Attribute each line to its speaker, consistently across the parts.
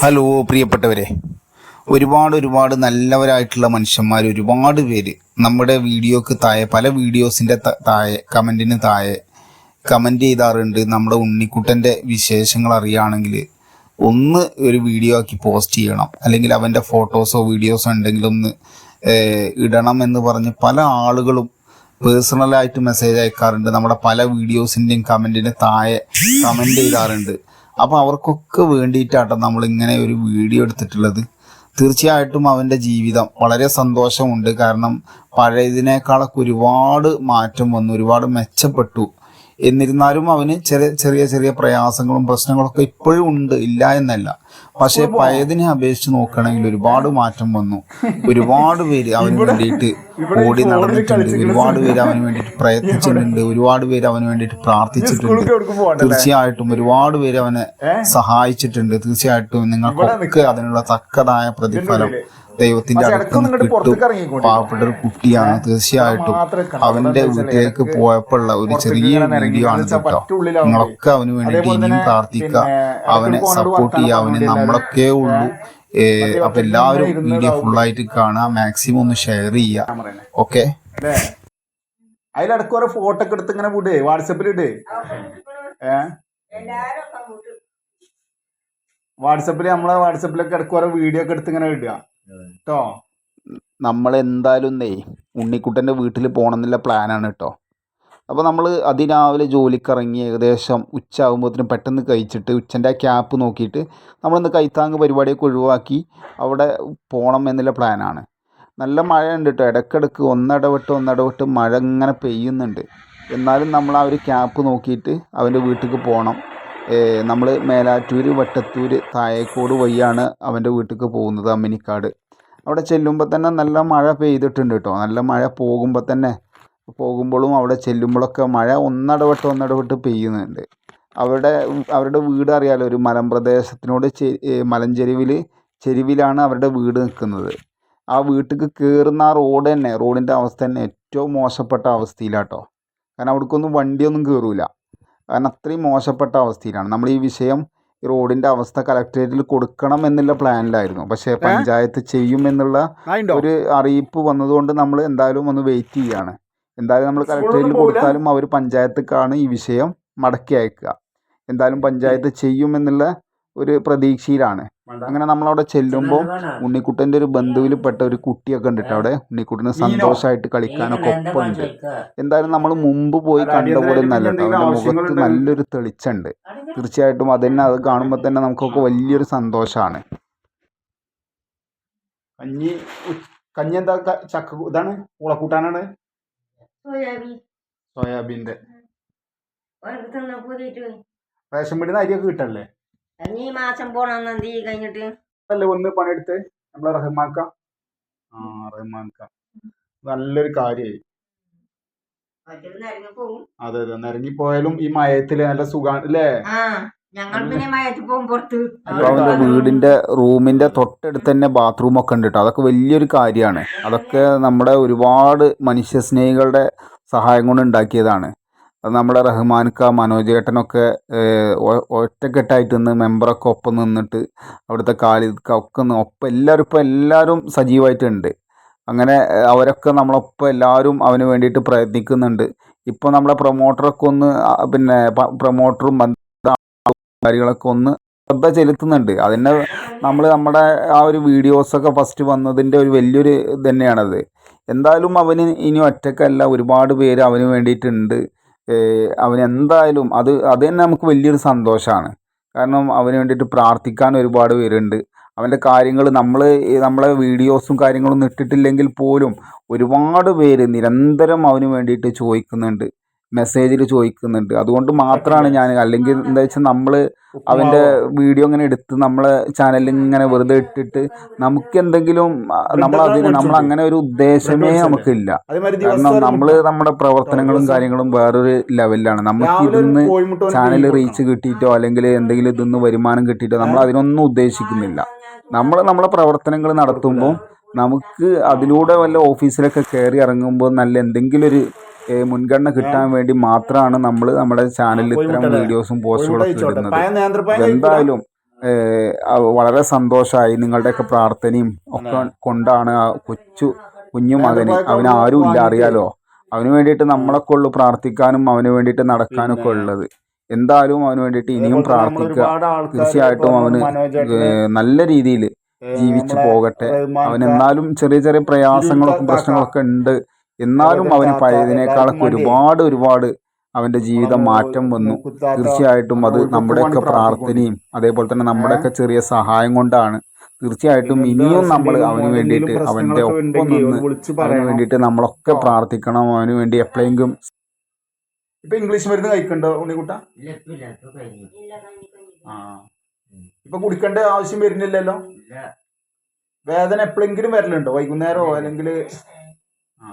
Speaker 1: Hello പ്രിയപ്പെട്ടവരെ. ഒരുപാട് ഒരുപാട് നല്ലവരായിട്ടുള്ള മനുഷ്യന്മാർ ഒരുപാട് പേര് നമ്മുടെ വീഡിയോക്ക് താഴെ പല വീഡിയോസിന്റെ താഴെ കമന്റിന് താഴെ കമന്റ് ചെയ്താറുണ്ട്. നമ്മുടെ ഉണ്ണിക്കുട്ടന്റെ വിശേഷങ്ങൾ അറിയുകയാണെങ്കിൽ ഒന്ന് ഒരു വീഡിയോ ആക്കി പോസ്റ്റ് ചെയ്യണം. അല്ലെങ്കിൽ അവന്റെ ഫോട്ടോസോ വീഡിയോസോ ഉണ്ടെങ്കിൽ ഒന്ന് ഇടണം എന്ന് പറഞ്ഞ് പല ആളുകളും പേഴ്സണലായിട്ട് മെസ്സേജ് അയക്കാറുണ്ട്. നമ്മുടെ പല വീഡിയോസിന്റെയും കമന്റിന് താഴെ കമന്റ് ചെയ്താറുണ്ട്. അപ്പോൾ അവർക്കൊക്കെ വേണ്ടിയിട്ടാട്ടോ നമ്മൾ ഇങ്ങനെ ഒരു വീഡിയോ എടുത്തിട്ടുള്ളത്. തീർച്ചയായിട്ടും അവന്റെ ജീവിതം വളരെ സന്തോഷമുണ്ട്. കാരണം പഴയതിനേക്കാളൊക്കെ ഒരുപാട് മാറ്റം വന്നു ഒരുപാട് മെച്ചപ്പെട്ടു. എന്നിരുന്നാലും അവന് ചെറിയ ചെറിയ ചെറിയ പ്രയാസങ്ങളും പ്രശ്നങ്ങളൊക്കെ ഇപ്പോഴും ഉണ്ട് ഇല്ല എന്നല്ല. പക്ഷേ പഴയതിനെ അപേക്ഷിച്ച് നോക്കുകയാണെങ്കിൽ ഒരുപാട് മാറ്റം വന്നു. ഒരുപാട് പേര് അവന് വേണ്ടിയിട്ട് ഓടി നടന്നിട്ടുണ്ട്. ഒരുപാട് പേര് അവന് വേണ്ടിയിട്ട് പ്രയത്നിച്ചിട്ടുണ്ട്. ഒരുപാട് പേര് അവന് വേണ്ടിയിട്ട് പ്രാർത്ഥിച്ചിട്ടുണ്ട്. തീർച്ചയായിട്ടും ഒരുപാട് പേര് അവനെ സഹായിച്ചിട്ടുണ്ട്. തീർച്ചയായിട്ടും നിങ്ങൾക്കൊക്കെ അതിനുള്ള തക്കതായ പ്രതിഫലം ദൈവത്തിന്റെ അടുത്ത് കിട്ടും. പാവപ്പെട്ട ഒരു കുട്ടിയാണ്. തീർച്ചയായിട്ടും അവന്റെ വീട്ടിലേക്ക് പോയപ്പോഴുള്ള ഒരു ചെറിയ വീഡിയോ ആണ് കേട്ടോ. നിങ്ങളൊക്കെ അവന് വേണ്ടിയിട്ട് ഇനിയും പ്രാർത്ഥിക്കുക. അവനെ സപ്പോർട്ട് ചെയ്യുക. അവന് നമ്മളൊക്കെ ഉള്ളൂ. അപ്പൊ എല്ലാവരും വീഡിയോ ഫുള്ളായിട്ട് കാണുക. മാക്സിമം ഒന്ന് ഷെയർ ചെയ്യുക. ഓക്കെ
Speaker 2: അതിലടക്ക് കുറെ ഫോട്ടോ ഒക്കെ എടുത്ത് ഇങ്ങനെ വിട്. വാട്സപ്പിൽ ഇട്. ഏ? വാട്സപ്പിൽ നമ്മളെ വാട്സപ്പിലൊക്കെ ഇടയ്ക്ക് ഓരോ വീഡിയോ ഒക്കെ എടുത്ത് ഇങ്ങനെ ഇടുക. കേട്ടോ
Speaker 1: നമ്മൾ എന്തായാലും നേ ഉണ്ണിക്കുട്ടന്റെ വീട്ടിൽ പോകണം എന്നുള്ള പ്ലാനാണ് കേട്ടോ അപ്പോൾ നമ്മൾ അതിരാവിലെ ജോലിക്കിറങ്ങി ഏകദേശം ഉച്ച ആകുമ്പോഴത്തേനും പെട്ടെന്ന് കഴിച്ചിട്ട് ഉച്ചന്റെ ആ ക്യാപ്പ് നോക്കിയിട്ട് നമ്മളിന്ന് കൈത്താങ് പരിപാടിയൊക്കെ ഒഴിവാക്കി അവിടെ പോകണം എന്നുള്ള പ്ലാനാണ് നല്ല മഴ ഉണ്ട് കേട്ടോ ഇടയ്ക്കിടയ്ക്ക് ഒന്നിടവിട്ട് ഒന്നിടവിട്ട് മഴ ഇങ്ങനെ പെയ്യുന്നുണ്ട്. എന്നാലും നമ്മൾ ആ ഒരു ക്യാപ്പ് നോക്കിയിട്ട് അവന്റെ വീട്ടിലേക്ക് പോകണം നമ്മൾ മേലാറ്റൂർ വട്ടത്തൂർ തായേക്കോട് വഴിയാണ് അവന്റെ വീട്ടിലേക്ക് പോകുന്നത് അമ്മിനിക്കാട്. അവിടെ ചെല്ലുമ്പോൾ തന്നെ നല്ല മഴ പെയ്തിട്ടുണ്ട് കേട്ടോ നല്ല മഴ പോകുമ്പോൾ തന്നെ പോകുമ്പോഴും അവിടെ ചെല്ലുമ്പോഴൊക്കെ മഴ ഒന്നിടവിട്ട് ഒന്നിടവിട്ട് പെയ്യുന്നുണ്ട്. അവിടെ അവരുടെ വീട് അറിയാലോ ഒരു മലമ്പ്രദേശത്തിനോട് ചെ മലഞ്ചെരുവിൽ ചെരുവിലാണ് അവരുടെ വീട് നിൽക്കുന്നത്. ആ വീട്ടിലേക്ക് കയറുന്ന ആ റോഡ് തന്നെ റോഡിന്റെ അവസ്ഥ തന്നെ ഏറ്റവും മോശപ്പെട്ട അവസ്ഥയിലാട്ടോ. കാരണം അവിടേക്കൊന്നും വണ്ടിയൊന്നും കയറൂല കാരണം അത്രയും മോശപ്പെട്ട അവസ്ഥയിലാണ്. നമ്മൾ ഈ വിഷയം ഈ റോഡിന്റെ അവസ്ഥ കളക്ടറേറ്റിൽ കൊടുക്കണം എന്നുള്ള പ്ലാനിലായിരുന്നു. പക്ഷേ പഞ്ചായത്ത് ചെയ്യുമെന്നുള്ള
Speaker 2: എന്നുള്ള
Speaker 1: ഒരു അറിയിപ്പ് വന്നതുകൊണ്ട് നമ്മൾ എന്തായാലും ഒന്ന് വെയിറ്റ് ചെയ്യാണ്. എന്തായാലും നമ്മൾ കളക്ടറേറ്റിൽ കൊടുത്താലും അവർ പഞ്ചായത്തേക്കാണ് ഈ വിഷയം മടക്കി അയക്കുക. എന്തായാലും പഞ്ചായത്ത് ചെയ്യുമെന്നുള്ള ഒരു പ്രതീക്ഷയിലാണ്. അങ്ങനെ നമ്മളവിടെ ചെല്ലുമ്പോൾ ഉണ്ണിക്കുട്ടന്റെ ഒരു ബന്ധുവിൽ പെട്ട ഒരു കുട്ടിയൊക്കെ ഉണ്ട് അവിടെ ഉണ്ണിക്കുട്ടന് സന്തോഷമായിട്ട് കളിക്കാനൊക്കെ ഒപ്പമുണ്ട് എന്തായാലും നമ്മൾ മുമ്പ് പോയി കണ്ട പോലെ നല്ല അവന്റെ മുഖത്ത് നല്ലൊരു തെളിച്ചുണ്ട്. തീർച്ചയായിട്ടും അതന്നെ അത് കാണുമ്പോൾ തന്നെ നമുക്കൊക്കെ വലിയൊരു സന്തോഷമാണ്
Speaker 2: കഞ്ഞി കഞ്ഞി എന്താ ചക്ക ഇതാണ്? പൂളക്കൂട്ടാനാണ്
Speaker 3: സോയാബീൻ. കൂടിയിട്ട്
Speaker 2: റേഷൻ പീടിന്ന് അരിയൊക്കെ കിട്ടല്ലേ
Speaker 3: മാസം കഴിഞ്ഞിട്ട്?
Speaker 2: അല്ലേ ഒന്ന് പണിയെടുത്ത് നമ്മളെ റഹ്മാൻക്ക. ആ റഹ്മാൻക്ക. നല്ലൊരു
Speaker 3: കാര്യായി.
Speaker 2: അതെ അതെ നിരങ്ങി പോയാലും ഈ മയത്തിൽ നല്ല സുഖാണ് അല്ലേ
Speaker 3: ഞങ്ങൾ പിന്നെ മയത്ത് പുറത്ത്.
Speaker 1: അവന്റെ റൂമിന്റെ തൊട്ടടുത്ത് തന്നെ ബാത്റൂം ഒക്കെ ഉണ്ട് കേട്ടോ അതൊക്കെ വലിയൊരു കാര്യമാണ്. അതൊക്കെ നമ്മുടെ ഒരുപാട് മനുഷ്യ സ്നേഹികളുടെ സഹായം കൊണ്ട് ഉണ്ടാക്കിയതാണ്. അത് നമ്മുടെ റഹ്മാൻക്ക മനോജ് ഏട്ടനൊക്കെ ഒറ്റക്കെട്ടായിട്ട് നിന്ന് മെമ്പറൊക്കെ ഒപ്പം നിന്നിട്ട് അവിടുത്തെ കാലി ഒക്കെ ഒപ്പം എല്ലാവരും ഇപ്പം എല്ലാവരും സജീവമായിട്ടുണ്ട് അങ്ങനെ അവരൊക്കെ നമ്മളൊപ്പം എല്ലാവരും അവന് വേണ്ടിയിട്ട് പ്രയത്നിക്കുന്നുണ്ട്. ഇപ്പോൾ നമ്മളെ പ്രൊമോട്ടറൊക്കെ ഒന്ന് പിന്നെ പ്രൊമോട്ടറും കാര്യങ്ങളൊക്കെ ഒന്ന് ശ്രദ്ധ ചെലുത്തുന്നുണ്ട്. അതിനെ നമ്മൾ നമ്മുടെ ആ ഒരു വീഡിയോസൊക്കെ ഫസ്റ്റ് വന്നതിന്റെ ഒരു വലിയൊരു ഇത് തന്നെയാണത് എന്തായാലും അവന് ഇനി ഒറ്റക്കല്ല ഒരുപാട് പേര് അവന് വേണ്ടിയിട്ടുണ്ട്. അവൻ എന്തായാലും അത് അത് തന്നെ നമുക്ക് വലിയൊരു സന്തോഷമാണ് കാരണം അവന് വേണ്ടിയിട്ട് പ്രാർത്ഥിക്കാൻ ഒരുപാട് പേരുണ്ട്. അവന്റെ കാര്യങ്ങൾ നമ്മൾ നമ്മളെ വീഡിയോസും കാര്യങ്ങളൊന്നും ഇട്ടിട്ടില്ലെങ്കിൽ പോലും ഒരുപാട് പേര് നിരന്തരം അവന് വേണ്ടിയിട്ട് ചോദിക്കുന്നുണ്ട്. മെസ്സേജിൽ ചോദിക്കുന്നുണ്ട്. അതുകൊണ്ട് മാത്രമാണ് ഞാൻ അല്ലെങ്കിൽ എന്താ വെച്ചാൽ നമ്മൾ അവന്റെ വീഡിയോ ഇങ്ങനെ എടുത്ത് നമ്മളെ ചാനലിൽ ഇങ്ങനെ വെറുതെ ഇട്ടിട്ട് നമുക്ക് എന്തെങ്കിലും നമ്മൾ അതിന് നമ്മൾ അങ്ങനെ ഒരു ഉദ്ദേശമേ നമുക്കില്ല. കാരണം നമ്മൾ നമ്മുടെ പ്രവർത്തനങ്ങളും കാര്യങ്ങളും വേറൊരു ലെവലിലാണ് നമുക്ക് ഇതിന്ന് ചാനൽ റീച്ച് കിട്ടിയിട്ടോ അല്ലെങ്കിൽ എന്തെങ്കിലും ഇതിന്ന് വരുമാനം കിട്ടിയിട്ടോ നമ്മൾ അതിനൊന്നും ഉദ്ദേശിക്കുന്നില്ല. നമ്മൾ നമ്മളെ പ്രവർത്തനങ്ങൾ നടത്തുമ്പോൾ നമുക്ക് അതിലൂടെ വല്ല ഓഫീസിലൊക്കെ കയറി ഇറങ്ങുമ്പോൾ നല്ല എന്തെങ്കിലും ഒരു മുൻഗണന കിട്ടാൻ വേണ്ടി മാത്രമാണ് നമ്മൾ നമ്മുടെ ചാനലിൽ ഇത്തരം വീഡിയോസും
Speaker 2: പോസ്റ്റുകളും
Speaker 1: പോസ്റ്റുകളൊക്കെ ഇടുന്നത്? എന്തായാലും വളരെ സന്തോഷമായി നിങ്ങളുടെയൊക്കെ പ്രാർത്ഥനയും ഒക്കെ കൊണ്ടാണ് ആ കൊച്ചു കുഞ്ഞു മകന്. അവന് ആരും ഇല്ല അറിയാലോ? അവന് വേണ്ടിയിട്ട് നമ്മളൊക്കെ ഉള്ളു പ്രാർത്ഥിക്കാനും അവന് വേണ്ടിയിട്ട് നടക്കാനൊക്കെ ഉള്ളത്. എന്തായാലും അവന് വേണ്ടിയിട്ട് ഇനിയും പ്രാർത്ഥിക്കുക. തീർച്ചയായിട്ടും അവന് നല്ല രീതിയിൽ ജീവിച്ചു പോകട്ടെ. അവൻ എന്നാലും ചെറിയ ചെറിയ പ്രയാസങ്ങളൊക്കെ പ്രശ്നങ്ങളൊക്കെ ഉണ്ട്. എന്നാലും അവന് പഴയതിനേക്കാളൊക്കെ ഒരുപാട് ഒരുപാട് അവന്റെ ജീവിതം മാറ്റം വന്നു. തീർച്ചയായിട്ടും അത് നമ്മുടെയൊക്കെ പ്രാർത്ഥനയും അതേപോലെ തന്നെ നമ്മുടെയൊക്കെ ചെറിയ സഹായം കൊണ്ടാണ് തീർച്ചയായിട്ടും ഇനിയും നമ്മൾ അവന് വേണ്ടിയിട്ട് അവന്റെ ഒപ്പം നിന്ന്
Speaker 2: ഒന്ന് വിളിച്ച്
Speaker 1: അവന്. വേണ്ടിയിട്ട് നമ്മളൊക്കെ പ്രാർത്ഥിക്കണം. അവന് വേണ്ടി എപ്പോഴെങ്കിലും
Speaker 2: ഇപ്പൊ ഇംഗ്ലീഷ് മരുന്ന് കഴിക്കണ്ടോ ഉണ്ണിക്കുട്ട?
Speaker 3: കഴിഞ്ഞു.
Speaker 2: ആ. ഇപ്പൊ കുടിക്കേണ്ട ആവശ്യം വരുന്നില്ലല്ലോ? വേദന എപ്പോഴെങ്കിലും വരലുണ്ടോ? വൈകുന്നേരമോ അല്ലെങ്കിൽ ആ.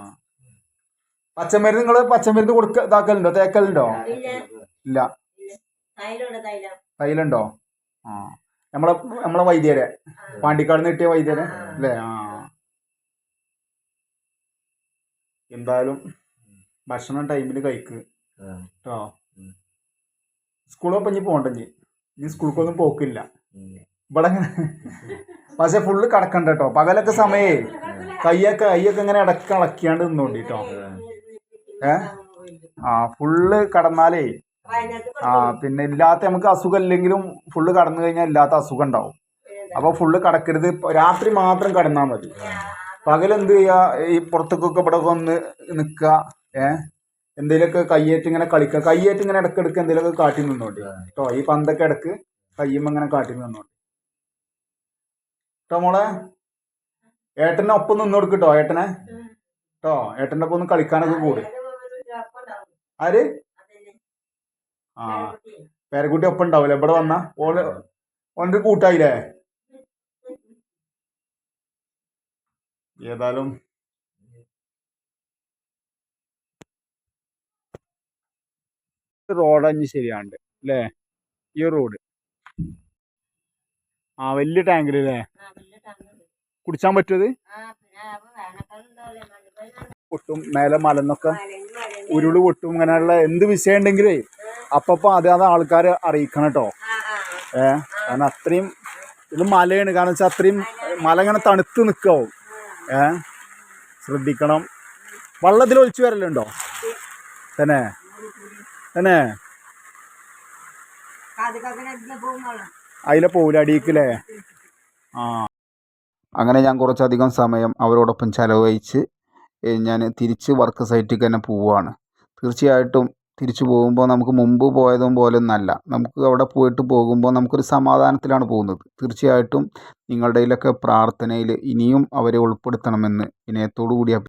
Speaker 2: പച്ചമരുന്ന് നിങ്ങൾ പച്ചമരുന്ന് കൊടുക്ക ഇതാക്കലുണ്ടോ? തേക്കലുണ്ടോ?
Speaker 3: ഇല്ല.
Speaker 2: ഇല്ല.
Speaker 3: തൈലുണ്ട് തൈലം.
Speaker 2: തൈലുണ്ടോ ആ. നമ്മളെ നമ്മളെ വൈദ്യരെ. പാണ്ടിക്കാട് നിന്ന് കിട്ടിയ വൈദ്യരെ അല്ലേ? ആ. എന്തായാലും ഭക്ഷണം ടൈമിൽ കഴിക്ക്. കേട്ടോ സ്കൂളൊപ്പം ഇനി പോകണ്ടെങ്കിൽ ഇനി? സ്കൂൾക്കൊന്നും പോക്കില്ല. ഇവിടെ പക്ഷെ ഫുള്ള് കടക്കണ്ട കേട്ടോ പകലൊക്കെ സമയേ കയ്യൊക്കെ കയ്യൊക്കെ ഇങ്ങനെ ഇടയ്ക്ക് ഇളക്കിയാണ്ട് നിന്നോണ്ടി കേട്ടോ ആ ഫുള്ള് കടന്നാലേ ആ പിന്നെ ഇല്ലാത്ത നമുക്ക് അസുഖം ഇല്ലെങ്കിലും ഫുള്ള് കടന്നു കഴിഞ്ഞാൽ ഇല്ലാത്ത അസുഖം ഉണ്ടാവും. അപ്പൊ ഫുള്ള് കടക്കരുത്. രാത്രി മാത്രം കടന്നാൽ മതി. പകലെന്ത് ചെയ്യുക ചെയ്യാ? ഈ പുറത്തേക്കൊക്കെ ഇവിടെ വന്ന് നിൽക്കുക. ഏ? എന്തെങ്കിലുമൊക്കെ കയ്യേറ്റ് ഇങ്ങനെ കളിക്കുക. കയ്യേറ്റ് ഇങ്ങനെ ഇടക്കിടക്ക് എന്തേലൊക്കെ കാട്ടി നിന്നോണ്ടി. കേട്ടോ ഈ പന്തൊക്കെ ഇടയ്ക്ക് കയ്യും ഇങ്ങനെ കാട്ടി നിന്നോണ്ടി. കേട്ടോ മോളെ ഏട്ടനെ ഒപ്പം ഏട്ടനെ. കേട്ടോ ഏട്ടന്റെ ഒപ്പം ഒന്ന് കളിക്കാനൊക്കെ കൂടി. ആര്? ആ. പേരക്കുട്ടി. ഒപ്പം ഉണ്ടാവില്ല ഇവിടെ വന്ന ഓൾ ഓന്റെ കൂട്ടായില്ലേ? ഏതായാലും റോഡ് അഞ്ഞ് ശരിയാണ്ട് അല്ലേ? ഈ റോഡ്. ആ വലിയ ടാങ്കിൽ അല്ലേ? കുടിച്ചാൻ പറ്റുമത് ഒട്ടും മേലെ മലന്നൊക്കെ. ഉരുൾ പൊട്ടും അങ്ങനെയുള്ള എന്ത് വിഷയം ഉണ്ടെങ്കിലേ അപ്പപ്പം അത് അത് ആൾക്കാരെ അറിയിക്കണം കേട്ടോ ഏ കാരണം അത്രയും ഇത് മലയാണ്. കാരണം വെച്ചാൽ അത്രയും മല ഇങ്ങനെ തണുത്ത് നിൽക്കാവും ഏ ശ്രദ്ധിക്കണം. വള്ളത്തിൽ ഒളിച്ചു വരലുണ്ടോ? തന്നെ തന്നെ. അതിലെ പോലടിയിക്കല്ലേ ആ.
Speaker 1: അങ്ങനെ ഞാൻ കുറച്ചധികം സമയം അവരോടൊപ്പം ചെലവഴിച്ച് ഞാൻ തിരിച്ച് വർക്ക് സൈറ്റിലേക്ക് തന്നെ പോവുകയാണ് തീർച്ചയായിട്ടും തിരിച്ചു പോകുമ്പോൾ നമുക്ക് മുമ്പ് പോയതും പോലെ ഒന്നല്ല നമുക്ക് അവിടെ പോയിട്ട് പോകുമ്പോൾ നമുക്കൊരു സമാധാനത്തിലാണ് പോകുന്നത്. തീർച്ചയായിട്ടും നിങ്ങളുടെയിലൊക്കെ പ്രാർത്ഥനയിൽ ഇനിയും അവരെ ഉൾപ്പെടുത്തണമെന്ന് വിനയത്തോടു കൂടി